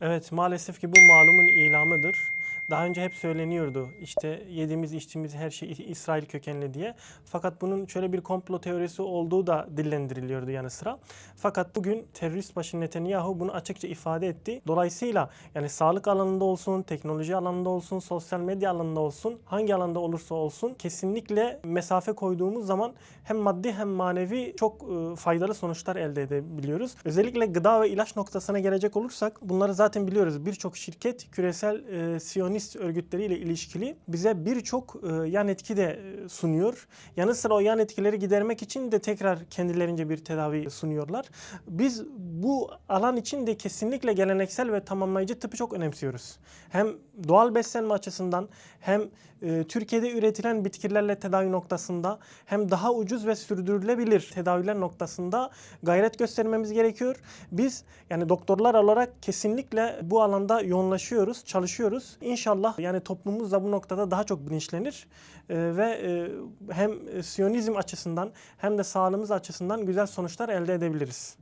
Evet maalesef ki bu malumun ilamıdır. Daha önce hep söyleniyordu işte yediğimiz içtiğimiz her şey İsrail kökenli diye. Fakat bunun şöyle bir komplo teorisi olduğu da dillendiriliyordu yanı sıra. Fakat bugün terörist başı Netanyahu bunu açıkça ifade etti. Dolayısıyla yani sağlık alanında olsun, teknoloji alanında olsun, sosyal medya alanında olsun, hangi alanda olursa olsun kesinlikle mesafe koyduğumuz zaman hem maddi hem manevi çok e, faydalı sonuçlar elde edebiliyoruz. Özellikle gıda ve ilaç noktasına gelecek olursak bunları zaten biliyoruz. Birçok şirket küresel e, siyonist örgütleriyle ilişkili bize birçok e, yan etki de e, sunuyor. Yanı sıra o yan etkileri gidermek için de tekrar kendilerince bir tedavi sunuyorlar. Biz bu alan için de kesinlikle geleneksel ve tamamlayıcı tıpı çok önemsiyoruz. Hem doğal beslenme açısından hem e, Türkiye'de üretilen bitkilerle tedavi noktasında hem daha ucuz ve sürdürülebilir tedaviler noktasında gayret göstermemiz gerekiyor. Biz yani doktorlar olarak kesinlikle bu alanda yoğunlaşıyoruz, çalışıyoruz. İnşallah yani toplumumuz da bu noktada daha çok bilinçlenir e, ve e, hem Siyonizm açısından hem de sağlığımız açısından güzel sonuçlar elde edebiliriz.